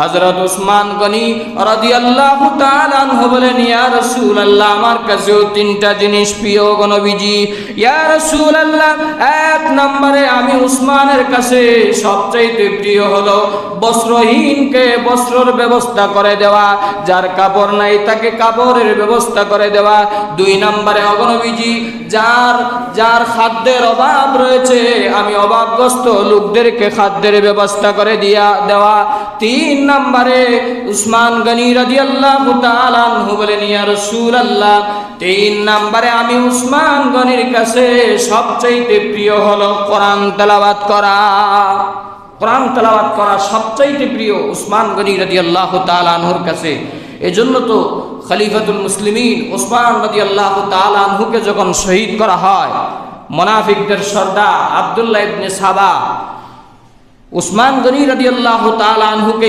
হযরত উসমান গনি রাদিয়াল্লাহু তাআলা আনহু বলেন, ইয়া রাসূলুল্লাহ, আমার কাছেও তিনটা জিনিস প্রিয় গো নবীজি। ইয়া রাসূলুল্লাহ, এক নম্বরে আমি উসমানের কাছে সবচেয়ে প্রিয় হলো বস্ত্রহীনকে বস্ত্রর ব্যবস্থা করে দেওয়া, যার কাপড় নাই তাকে কাপড়ের ব্যবস্থা করে দেওয়া। দুই নম্বরে অগনবীজি যার যার খাদ্যের অভাব রয়েছে, আমি অভাবগ্রস্ত লোকদেরকে খাদ্যের ব্যবস্থা করে দিয়া দেওয়া। তিন নম্বরে উসমান গনি রাদিয়াল্লাহু তাআলা আনহু বলেন, ইয়া রাসূলুল্লাহ, তিন নম্বরে আমি উসমান গনির কাছে সবচাইতে প্রিয় হলো কোরআন তেলাওয়াত করা। কোরআন তেলাওয়াত করা সবচাইতে প্রিয় উসমান গনি রাদিয়াল্লাহু তাআলা আনহুর কাছে। এজন্য তো খলিফাতুল মুসলিমিন উসমান রাদিয়াল্লাহু তাআলা আনহুকে যখন শহীদ করা হয়, মোনাফিকদের সর্দার আব্দুল্লাহ ইবনে সাবা উসমান গনি রাদিয়াল্লাহু তাআলা আনহুকে